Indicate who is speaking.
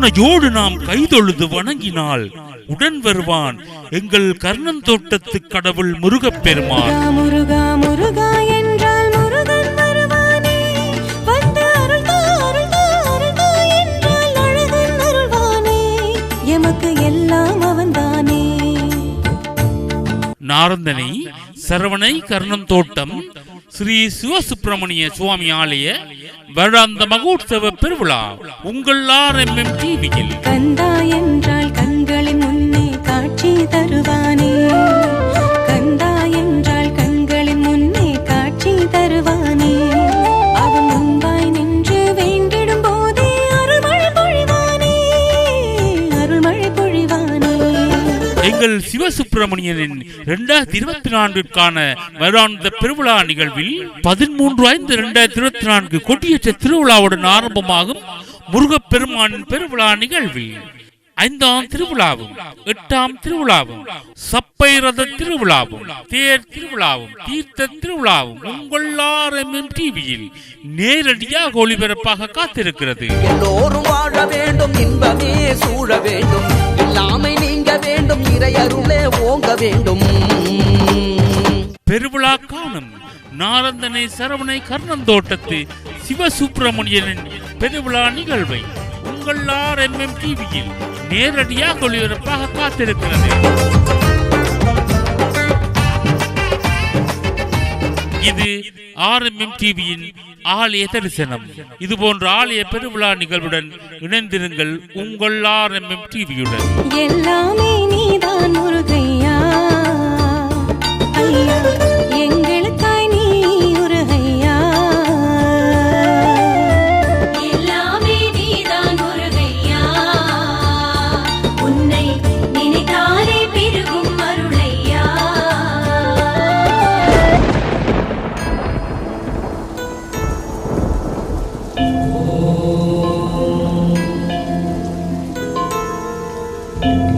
Speaker 1: கையோடு நாம் கைதொழுது வணங்கினால் உடன் வருவான் எங்கள் கர்ணந்தோட்டத்து கடவுள் முருகப்பெருமான்.
Speaker 2: முருகா முருகா என்றால் முருகன் வருவானே. வந்து அருள்தா அருள்தா அருள்தா என்றால் அழகன் அருள்வானே எமக்கு எல்லாம் அவன்தானே.
Speaker 1: நாரந்தனை சரவணை கர்ணந்தோட்டம் ஸ்ரீ சிவசுப்பிரமணிய சுவாமி ஆலய வருடாந்த மகோத்சவ பெருவிழா உங்கள் ஆர்எம்எம் டிவியில். எங்கள் சிவசுப்பிரமணியனின் இரண்டாயிரத்தி இருபத்தி நான்கிற்கான வருடாந்த பெருவிழா நிகழ்வில் பதிமூன்று ஐந்து இரண்டாயிரத்தி இருபத்தி நான்கு கொடியேற்ற திருவிழாவுடன் ஆரம்பமாகும் முருகப்பெருமானின் பெருவிழா நிகழ்வில். ஐந்தாம் திருவிழாவும் எட்டாம் திருவிழாவும் சப்பை ரத திருவிழாவும் தேர் திருவிழாவும் தீர்த்த திருவிழாவும் உங்கள் ஆர்எம்எம் டிவியில் நேரடியாக ஒளிபரப்பாக காத்திருக்கிறது.
Speaker 3: எல்லோரும் வாழ வேண்டும் இன்பமே சூழ வேண்டும் இல்லாமை நீங்க வேண்டும் இறையருளே ஓங்க வேண்டும்.
Speaker 1: பெருவிழா காணும் நாரந்தனை சரவணை கர்ணந்தோட்டத்து சிவசுப்பிரமணியனின் பெருவிழா நிகழ்வை உங்கள் ஆர் ஆர்எம்எம் டிவியில் நேரடியாக ஒளிபரப்பாக காத்திருக்கிறது. இது ஆர் ஆர்எம்எம் டிவியின் ஆலய தரிசனம். இது போன்ற ஆலய பெருவிழா நிகழ்வுடன் இணைந்திருங்கள் உங்கள் ஆர்எம்எம் டிவியுடன்.
Speaker 2: 我。